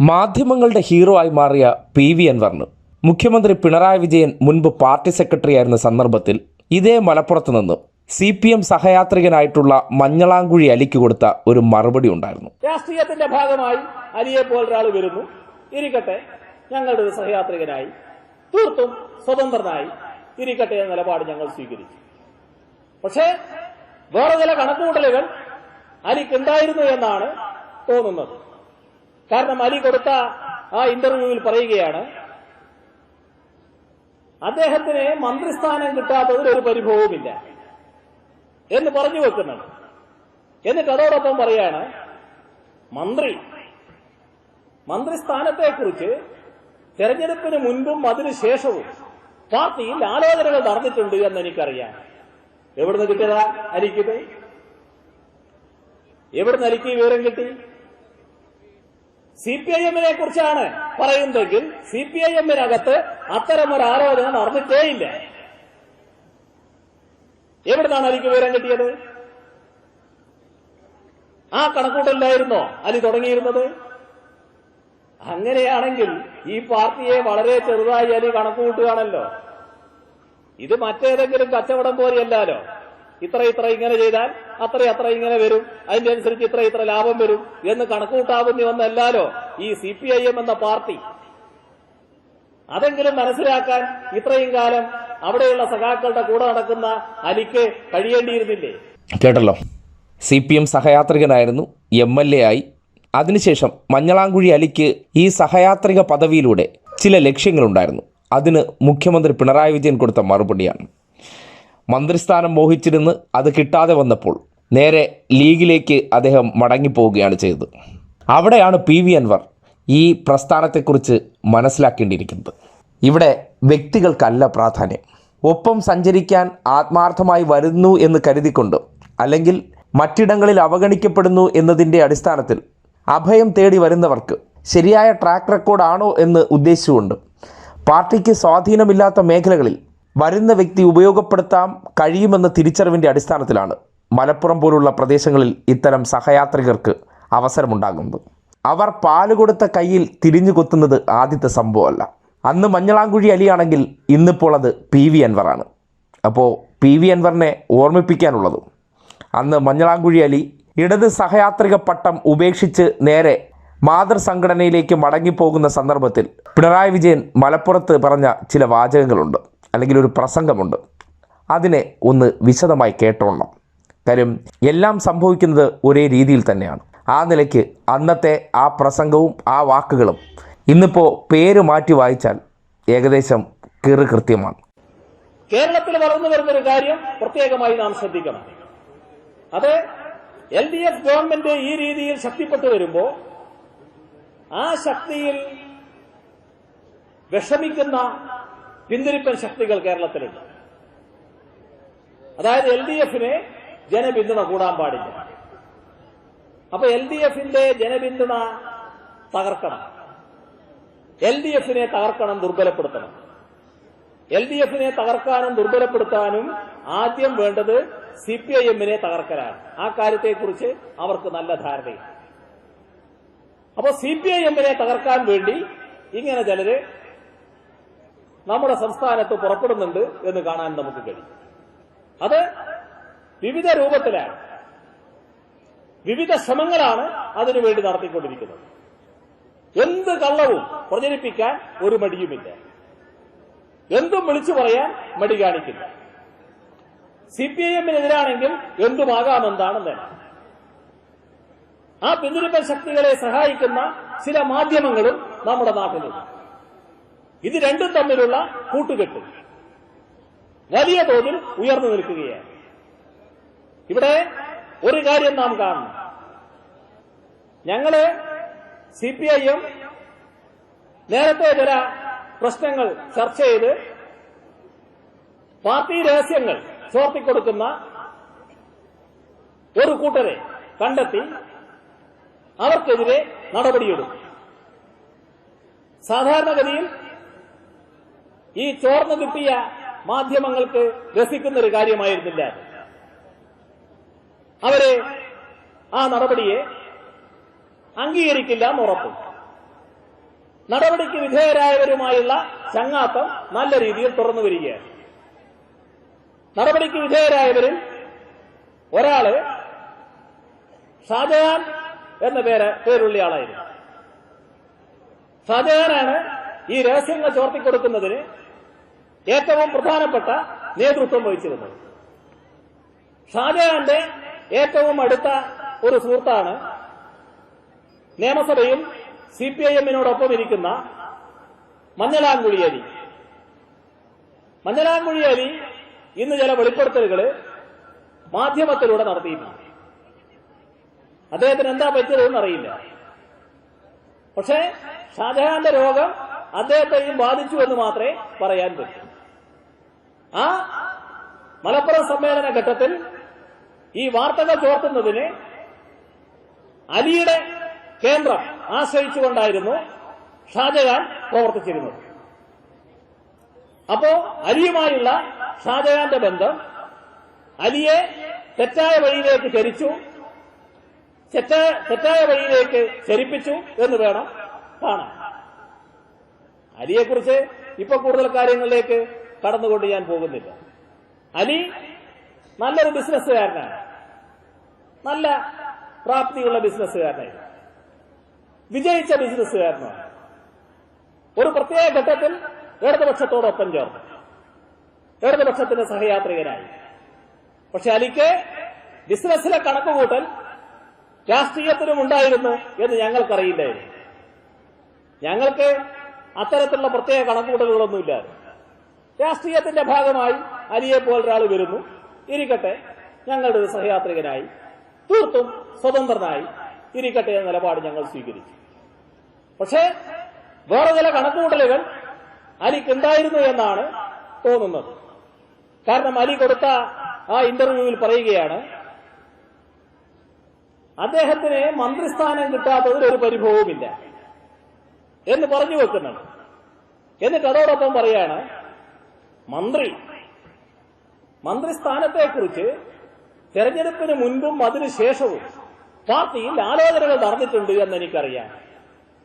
മാധ്യമങ്ങളുടെ ഹീറോ ആയി മാറിയ പി വി അൻവറിന് മുഖ്യമന്ത്രി പിണറായി വിജയൻ മുൻപ് പാർട്ടി സെക്രട്ടറി ആയിരുന്ന സന്ദർഭത്തിൽ ഇതേ മലപ്പുറത്ത് നിന്ന് സി പി എം സഹയാത്രികനായിട്ടുള്ള മഞ്ഞളാങ്കുഴി അലിക്ക് കൊടുത്ത ഒരു മറുപടി ഉണ്ടായിരുന്നു. രാഷ്ട്രീയത്തിന്റെ ഭാഗമായി അലിയെ പോലൊരാൾ വരുന്നു. ഇരിക്കട്ടെ ഞങ്ങളുടെ സഹയാത്രികനായി. തീർത്തും സ്വതന്ത്രനായി ഇരിക്കട്ടെ എന്ന നിലപാട് ഞങ്ങൾ സ്വീകരിച്ചു. പക്ഷേ വേറെ ചില കണക്കുകൂട്ടലുകൾ അലിക്കുണ്ടായിരുന്നു എന്നാണ് തോന്നുന്നത്. കാരണം അലി കൊടുത്ത ആ ഇന്റർവ്യൂവിൽ പറയുകയാണ് അദ്ദേഹത്തിന് മന്ത്രിസ്ഥാനം കിട്ടാത്തതിൽ ഒരു പരിഭവവുമില്ല എന്ന് പറഞ്ഞു വെക്കുന്നുണ്ട് എന്നിട്ട് അതോടൊപ്പം പറയാണ് മന്ത്രി മന്ത്രിസ്ഥാനത്തെക്കുറിച്ച് തെരഞ്ഞെടുപ്പിന് മുൻപും അതിനുശേഷവും പാർട്ടിയിൽ ആലോചനകൾ നടന്നിട്ടുണ്ട് എന്ന് എനിക്കറിയാം എവിടുന്ന് കിട്ടിയതാ അലിക്കിത് എവിടുന്ന് അലിക്ക് വിവരം കിട്ടി? സി പി ഐ എമ്മിനെ കുറിച്ചാണ് പറയുന്നതെങ്കിൽ സി പി ഐ എമ്മിനകത്ത് അത്തരമൊരു ആരോപണം നടന്നിട്ടേയില്ല. എവിടുന്നാണ് അലിക്ക് വിവരം കിട്ടിയത്? ആ കണക്കൂട്ടലിലായിരുന്നോ അലി തുടങ്ങിയിരുന്നത്? അങ്ങനെയാണെങ്കിൽ ഈ പാർട്ടിയെ വളരെ ചെറുതായി അലി കണക്കുകൂട്ടുകയാണല്ലോ ഇത് മറ്റേതെങ്കിലും കച്ചവടം പോലെയല്ലാലോ ഇത്ര ഇത്ര ഇങ്ങനെ ചെയ്താൽ അത്ര അത്ര ഇങ്ങനെ വരും. അതിന്റെ അനുസരിച്ച് ഇത്ര ഇത്ര ലാഭം വരും എന്ന് കണക്കുകൂട്ടാവുന്ന ഒന്നല്ലാലോ ഈ സി പി ഐ എം എന്ന പാർട്ടി. അതെങ്കിലും മനസ്സിലാക്കാൻ ഇത്രയും കാലം അവിടെയുള്ള സഖാക്കളുടെ കൂടെ നടക്കുന്ന അലിക്ക് കഴിയേണ്ടിയിരുന്നില്ലേ? കേട്ടല്ലോ. സി പി എം സഹയാത്രികനായിരുന്നു എം എൽ എ ആയി. അതിനുശേഷം മഞ്ഞളാങ്കുഴി അലിക്ക് ഈ സഹയാത്രിക പദവിയിലൂടെ ചില ലക്ഷ്യങ്ങളുണ്ടായിരുന്നു. അതിന് മുഖ്യമന്ത്രി പിണറായി വിജയൻ കൊടുത്ത മറുപടിയാണ്. മന്ത്രിസ്ഥാനം മോഹിച്ചിരുന്ന് അത് കിട്ടാതെ വന്നപ്പോൾ നേരെ ലീഗിലേക്ക് അദ്ദേഹം മടങ്ങിപ്പോവുകയാണ് ചെയ്തത്. അവിടെയാണ് പി വി അൻവർ ഈ പ്രസ്ഥാനത്തെക്കുറിച്ച് മനസ്സിലാക്കേണ്ടിയിരിക്കുന്നത്. ഇവിടെ വ്യക്തികൾക്കല്ല പ്രാധാന്യം. ഒപ്പം സഞ്ചരിക്കാൻ ആത്മാർത്ഥമായി വരുന്നു എന്ന് കരുതിക്കൊണ്ട് അല്ലെങ്കിൽ മറ്റിടങ്ങളിൽ അവഗണിക്കപ്പെടുന്നു എന്നതിന്റെ അടിസ്ഥാനത്തിൽ അഭയം തേടി വരുന്നവർക്ക് ശരിയായ ട്രാക്ക് റെക്കോർഡാണോ എന്ന് ഉദ്ദേശിച്ചുകൊണ്ട് പാർട്ടിക്ക് സ്വാധീനമില്ലാത്ത മേഖലകളിൽ വരുന്ന വ്യക്തി ഉപയോഗപ്പെടുത്താൻ കഴിയുമെന്ന തിരിച്ചറിവിന്റെ അടിസ്ഥാനത്തിലാണ് മലപ്പുറം പോലുള്ള പ്രദേശങ്ങളിൽ ഇത്തരം സഹയാത്രികർക്ക് അവസരമുണ്ടാകുന്നത്. അവർ പാൽ കൊടുത്ത കയ്യിൽ തിരിഞ്ഞു കൊത്തുന്നത് ആദ്യത്തെ സംഭവമല്ല. അന്ന് മഞ്ഞളാങ്കുഴി അലിയാണെങ്കിൽ ഇന്നിപ്പോൾ അത് പി വി അൻവറാണ് അപ്പോൾ പി വി അൻവറിനെ ഓർമ്മിപ്പിക്കാനുള്ളതും അന്ന് മഞ്ഞളാങ്കുഴി അലി ഇടത് സഹയാത്രിക പട്ടം ഉപേക്ഷിച്ച് നേരെ മാതൃസംഘടനയിലേക്ക് മടങ്ങിപ്പോകുന്ന സന്ദർഭത്തിൽ പിണറായി വിജയൻ മലപ്പുറത്ത് പറഞ്ഞ ചില വാചകങ്ങളുണ്ട്. അല്ലെങ്കിൽ ഒരു പ്രസംഗമുണ്ട്. അതിനെ ഒന്ന് വിശദമായി കേട്ടോണം. കാര്യം എല്ലാം സംഭവിക്കുന്നത് ഒരേ രീതിയിൽ തന്നെയാണ്. ആ നിലയ്ക്ക് അന്നത്തെ ആ പ്രസംഗവും ആ വാക്കുകളും ഇന്നിപ്പോൾ പേര് മാറ്റി വായിച്ചാൽ ഏകദേശം കീറ് കൃത്യമാണ്. കേരളത്തിൽ വളർന്നു വരുന്ന ഒരു കാര്യം പ്രത്യേകമായി നാം ശ്രദ്ധിക്കണം. അത് എൽ ഡി എഫ് ഗവൺമെന്റ് ഈ രീതിയിൽ ശക്തിപ്പെട്ടു വരുമ്പോൾ ആ ശക്തിയിൽ വിഷമിക്കുന്ന പിന്തിരിപ്പൻ ശക്തികൾ കേരളത്തിലുണ്ട്. അതായത് എൽ ഡി എഫിന് ജനപിന്തുണ കൂടാൻ പാടില്ല. അപ്പൊ എൽ ഡി എഫിന്റെ ജനപിന്തുണ തകർക്കണം. എൽ ഡി എഫിനെ തകർക്കണം ദുർബലപ്പെടുത്തണം. എൽ ഡി എഫിനെ തകർക്കാനും ദുർബലപ്പെടുത്താനും ആദ്യം വേണ്ടത് സി പി ഐ എമ്മിനെ തകർക്കലാണ്. ആ കാര്യത്തെക്കുറിച്ച് അവർക്ക് നല്ല ധാരണയുണ്ട്. അപ്പോൾ സി പി ഐ എമ്മിനെ തകർക്കാൻ വേണ്ടി ഇങ്ങനെ ചിലര് നമ്മുടെ സംസ്ഥാനത്ത് പുറപ്പെടുന്നുണ്ട് എന്ന് കാണാൻ നമുക്ക് കഴിയും. അത് വിവിധ രൂപത്തിലാണ്. വിവിധ ശ്രമങ്ങളാണ് അതിനുവേണ്ടി നടത്തിക്കൊണ്ടിരിക്കുന്നത്. എന്ത് കള്ളവും പ്രചരിപ്പിക്കാൻ ഒരു മടിയുമില്ല. എന്തും വിളിച്ചു പറയാൻ മടി കാണിക്കില്ല. സി പി ഐ എമ്മിനെതിരാണെങ്കിൽ എന്തുമാകാമെന്താണ് തന്നെ ആ പിന്തുണപ്പൻ ശക്തികളെ സഹായിക്കുന്ന ചില മാധ്യമങ്ങളും നമ്മുടെ നാട്ടിലുണ്ട്. ഇത് രണ്ടും തമ്മിലുള്ള കൂട്ടുകെട്ട്. വലിയ തോതിൽ ഉയർന്നു നിൽക്കുകയാണ്. ഇവിടെ ഒരു കാര്യം നാം കാണണം. ഞങ്ങൾ സി പി ഐ എം നേരത്തെ ചില പ്രശ്നങ്ങൾ ചർച്ച ചെയ്ത് പാർട്ടി രഹസ്യങ്ങൾ ചോർത്തിക്കൊടുക്കുന്ന ഒരു കൂട്ടരെ കണ്ടെത്തി അവർക്കെതിരെ നടപടിയെടുക്കും. സാധാരണഗതിയിൽ ഈ ചോർന്നു കിട്ടിയ മാധ്യമങ്ങൾക്ക് രസിക്കുന്ന ഒരു കാര്യമായിരുന്നില്ല. അവരെ ആ നടപടിയെ അംഗീകരിക്കില്ല എന്ന് ഉറപ്പും. നടപടിക്ക് വിധേയരായവരുമായുള്ള ചങ്ങാത്തം നല്ല രീതിയിൽ തുറന്നു വരികയാണ്. നടപടിക്ക് വിധേയരായവരിൽ ഒരാൾ ഷാജഹാൻ എന്ന പേര് പേരുള്ള ആളായിരുന്നു. ഷാജഹാനാണ് ഈ രഹസ്യങ്ങൾ ചോർത്തിക്കൊടുക്കുന്നതിന് ഏറ്റവും പ്രധാനപ്പെട്ട നേതൃത്വം വഹിച്ചിരുന്നത് ഷാജഹാന്റെ ഏറ്റവും അടുത്ത ഒരു സുഹൃത്താണ് നിയമസഭയും സി പി ഐ എമ്മിനോടൊപ്പം ഇരിക്കുന്ന മഞ്ഞലാങ്കുഴിയരി അലി ഇന്ന് ചില വെളിപ്പെടുത്തലുകൾ മാധ്യമത്തിലൂടെ നടത്തിയിട്ടുണ്ട് അദ്ദേഹത്തിന് എന്താ പറ്റിയതെന്ന് അറിയില്ല. പക്ഷേ ഷാജഹാന്റെ രോഗം അദ്ദേഹത്തെയും ബാധിച്ചു എന്ന് മാത്രമേ പറയാൻ പറ്റൂ. ആ മലപ്പുറം സമ്മേളന ഘട്ടത്തിൽ ഈ വാർത്തകൾ ചോർത്തുന്നതിന് അലിയുടെ കേന്ദ്രം ആശ്രയിച്ചുകൊണ്ടായിരുന്നു ഷാജഹാൻ പ്രവർത്തിച്ചിരുന്നത്. അപ്പോ അലിയുമായുള്ള ഷാജഹാന്റെ ബന്ധം അലിയെ തെറ്റായ വഴിയിലേക്ക് ചരിച്ചു തെറ്റായ വഴിയിലേക്ക് ചരിപ്പിച്ചു എന്ന് വേണം കാണാൻ. അലിയെക്കുറിച്ച് ഇപ്പൊ കൂടുതൽ കാര്യങ്ങളിലേക്ക് കടന്നുകൊണ്ട് ഞാൻ പോകുന്നില്ല. അലി നല്ലൊരു ബിസിനസ്സുകാരനാണ്. നല്ല പ്രാപ്തിയുള്ള ബിസിനസ്സുകാരനായിരുന്നു വിജയിച്ച ബിസിനസ്സുകാരനാണ്. ഒരു പ്രത്യേക ഘട്ടത്തിൽ ഇടതുപക്ഷത്തോടൊപ്പം ചേർന്നു. ഇടതുപക്ഷത്തിന്റെ സഹയാത്രികനായി. പക്ഷെ അലിക്ക് ബിസിനസ്സിലെ കണക്കുകൂട്ടൽ രാഷ്ട്രീയത്തിനും ഉണ്ടായിരുന്നു എന്ന് ഞങ്ങൾക്കറിയില്ലായിരുന്നു. ഞങ്ങൾക്ക് അത്തരത്തിലുള്ള പ്രത്യേക കണക്കുകൂട്ടലുകളൊന്നുമില്ലായിരുന്നു രാഷ്ട്രീയത്തിന്റെ ഭാഗമായി അലിയെ പോലൊരാൾ വരുന്നു. ഇരിക്കട്ടെ ഞങ്ങളുടെ ഒരു സഹയാത്രികനായി. തീർത്തും സ്വതന്ത്രനായി ഇരിക്കട്ടെ എന്ന നിലപാട് ഞങ്ങൾ സ്വീകരിച്ചു. പക്ഷേ വേറെ ചില കണക്കുകൂട്ടലുകൾ അലിക്കുണ്ടായിരുന്നു എന്നാണ് തോന്നുന്നത്. കാരണം അലി കൊടുത്ത ആ ഇന്റർവ്യൂവിൽ പറയുകയാണ് അദ്ദേഹത്തിന് മന്ത്രിസ്ഥാനം കിട്ടാത്തതിൽ ഒരു പരിഭവവുമില്ല. എന്ന് പറഞ്ഞു വെക്കുന്നുണ്ട്. എന്നിട്ട് അതോടൊപ്പം പറയാണ് മന്ത്രി മന്ത്രി മന്ത്രിസ്ഥാനത്തെക്കുറിച്ച് തെരഞ്ഞെടുപ്പിന് മുൻപും അതിനുശേഷവും പാർട്ടിയിൽ ആലോചനകൾ നടന്നിട്ടുണ്ട് എന്ന് എനിക്കറിയാം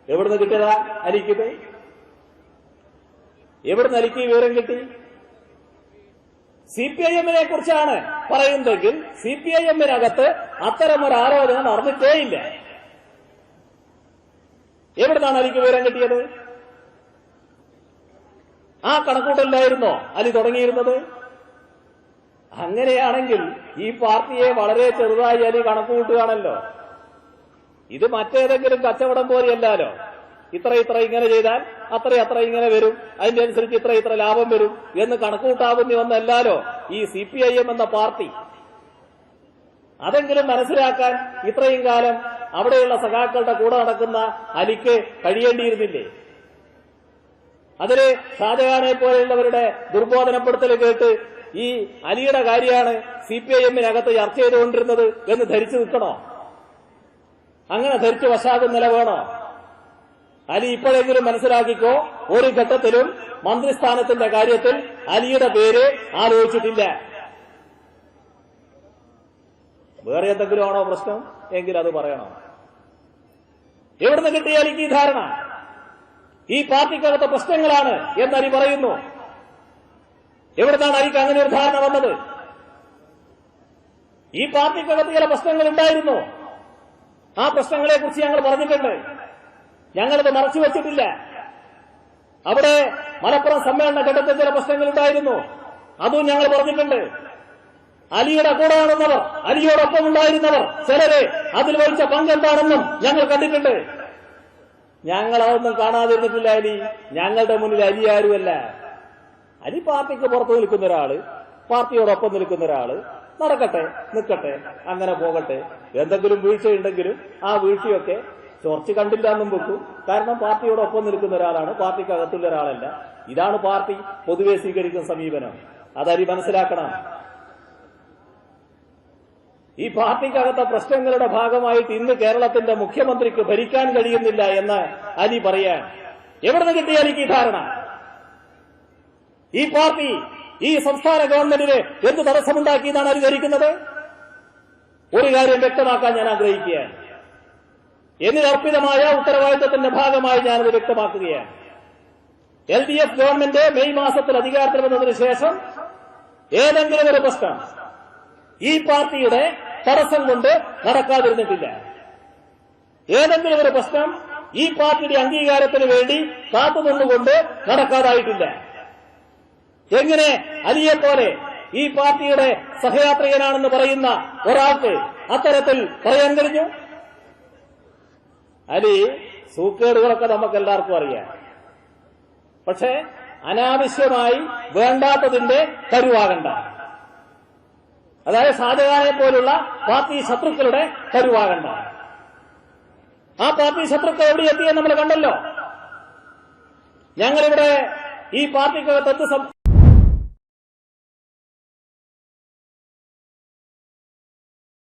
എവിടുന്ന് കിട്ടിയതാ അലിക്കിത് എവിടുന്ന് അലിക്ക് ഈ വിവരം കിട്ടി? സി പി ഐ എമ്മിനെ കുറിച്ചാണ് പറയുന്നതെങ്കിൽ സി പി ഐ എമ്മിനകത്ത് അത്തരമൊരു ആലോചന നടന്നിട്ടേയില്ല. എവിടുന്നാണ് അലിക്ക് വിവരം കിട്ടിയത്? ആ കണക്കൂട്ടലിലായിരുന്നോ അലി തുടങ്ങിയിരുന്നത്? അങ്ങനെയാണെങ്കിൽ ഈ പാർട്ടിയെ വളരെ ചെറുതായി അലി കണക്കുകൂട്ടുകയാണല്ലോ ഇത് മറ്റേതെങ്കിലും കച്ചവടം പോലെയല്ലാലോ? ഇത്ര ഇത്ര ഇങ്ങനെ ചെയ്താൽ അത്ര അത്ര ഇങ്ങനെ വരും. അതിന്റെ അനുസരിച്ച് ഇത്ര ഇത്ര ലാഭം വരും എന്ന് കണക്കുകൂട്ടാവുന്ന ഒന്നല്ലാലോ ഈ സി പി ഐ എം എന്ന പാർട്ടി? അതെങ്കിലും മനസ്സിലാക്കാൻ ഇത്രയും കാലം അവിടെയുള്ള സഖാക്കളുടെ കൂടെ നടക്കുന്ന അലിക്ക് കഴിയേണ്ടിയിരുന്നില്ലേ? അതിന് ഷാജഹാനെ പോലെയുള്ളവരുടെ ദുർബോധനപ്പെടുത്തൽ കേട്ട് ഈ അലിയുടെ കാര്യമാണ് സി പി ഐ എമ്മിനകത്ത് ചർച്ച ചെയ്തുകൊണ്ടിരുന്നത് എന്ന് ധരിച്ചു നിൽക്കണോ? അങ്ങനെ ധരിച്ചു വശാകും നില വേണോ? അലി ഇപ്പോഴെങ്കിലും മനസ്സിലാക്കിക്കോ ഒരു ഘട്ടത്തിലും മന്ത്രിസ്ഥാനത്തിന്റെ കാര്യത്തിൽ അലിയുടെ പേര് ആലോചിച്ചിട്ടില്ല. വേറെ എന്തെങ്കിലും ആണോ പ്രശ്നം? എങ്കിൽ അത് പറയണം. എവിടുന്ന് കിട്ടിയാലും ഈ ധാരണ? ഈ പാർട്ടിക്കകത്തെ പ്രശ്നങ്ങളാണ് എന്ന് അരി പറയുന്നു. എവിടുന്നാണ് അരിക്ക് അങ്ങനെ ഒരു ധാരണ വന്നത്? ഈ പാർട്ടിക്കകത്ത് ചില പ്രശ്നങ്ങൾ ഉണ്ടായിരുന്നു. ആ പ്രശ്നങ്ങളെ കുറിച്ച് ഞങ്ങൾ പറഞ്ഞിട്ടുണ്ട്. ഞങ്ങളത് മറച്ചു വെച്ചിട്ടില്ല. അവിടെ മലപ്പുറം സമ്മേളന ഘട്ടത്തിൽ ചില പ്രശ്നങ്ങൾ ഉണ്ടായിരുന്നു. അതും ഞങ്ങൾ പറഞ്ഞിട്ടുണ്ട്. അലിയുടെ കൂടെ ആണെന്നവർ അലിയോടൊപ്പം ഉണ്ടായിരുന്നവർ. ചിലരെ അതിൽ വഹിച്ച പങ്കെന്താണെന്നും ഞങ്ങൾ കണ്ടിട്ടുണ്ട്. ഞങ്ങൾ അതൊന്നും കാണാതിരുന്നിട്ടില്ല അലി. ഞങ്ങളുടെ മുന്നിൽ അലി ആരുമല്ല. അലി പാർട്ടിക്ക് പുറത്ത് നിൽക്കുന്ന ഒരാൾ പാർട്ടിയോടൊപ്പം നിൽക്കുന്ന ഒരാൾ. നടക്കട്ടെ നിൽക്കട്ടെ അങ്ങനെ പോകട്ടെ. എന്തെങ്കിലും വീഴ്ചയുണ്ടെങ്കിലും ആ വീഴ്ചയൊക്കെ ചോർച്ച കണ്ടില്ല എന്നും വെക്കും. കാരണം പാർട്ടിയോടൊപ്പം നിൽക്കുന്ന ഒരാളാണ് പാർട്ടിക്ക് അകത്തുള്ള ഒരാളല്ല. ഇതാണ് പാർട്ടി പൊതുവെ സ്വീകരിക്കുന്ന സമീപനം. അതരി മനസ്സിലാക്കണം. ഈ പാർട്ടിക്കകത്തെ പ്രശ്നങ്ങളുടെ ഭാഗമായിട്ട് ഇന്ന് കേരളത്തിന്റെ മുഖ്യമന്ത്രിക്ക് ഭരിക്കാൻ കഴിയുന്നില്ല എന്ന് അലി പറയാൻ. എവിടെ നിന്ന് കിട്ടിയ അലിക്ക് ധാരണ? ഈ പാർട്ടി ഈ സംസ്ഥാന ഗവൺമെന്റിന് എന്ത് തടസ്സമുണ്ടാക്കിയെന്നാണ് അലി ധരിക്കുന്നത്? ഒരു കാര്യം വ്യക്തമാക്കാൻ ഞാൻ ആഗ്രഹിക്കുകയാണ്. എന്നിലർപ്പിതമായ ഉത്തരവാദിത്തത്തിന്റെ ഭാഗമായി ഞാനത് വ്യക്തമാക്കുകയാണ്. L D F government May മാസത്തിൽ അധികാരത്തിൽ വന്നതിന് ശേഷം ഏതെങ്കിലും ഒരു പ്രശ്നം ഈ പാർട്ടിയുടെ തടസ്സം കൊണ്ട് നടക്കാതിരുന്നിട്ടില്ല. ഏതെങ്കിലും ഒരു പ്രശ്നം ഈ പാർട്ടിയുടെ അംഗീകാരത്തിന് വേണ്ടി കാത്തുനിന്നുകൊണ്ട് നടക്കാതായിട്ടില്ല. എങ്ങനെ അലിയെ പോലെ ഈ പാർട്ടിയുടെ സഹയാത്രികനാണെന്ന് പറയുന്ന ഒരാൾക്ക് അത്തരത്തിൽ പറയാൻ കഴിഞ്ഞു? അലി സൂക്കേടുകളൊക്കെ നമുക്ക് എല്ലാവർക്കും അറിയാം. പക്ഷേ അനാവശ്യമായി വേണ്ടാത്തതിന്റെ കരുവാകണ്ട. അതായത് ഷാജഹാനെ പോലുള്ള പാർട്ടി ശത്രുക്കളുടെ കരുവാകണ്ട. ആ പാർട്ടി ശത്രുക്കൾ എവിടെ എത്തിയെന്ന് നമ്മൾ കണ്ടല്ലോ. ഞങ്ങളിവിടെ ഈ പാർട്ടിക്കകത്ത് എന്ത്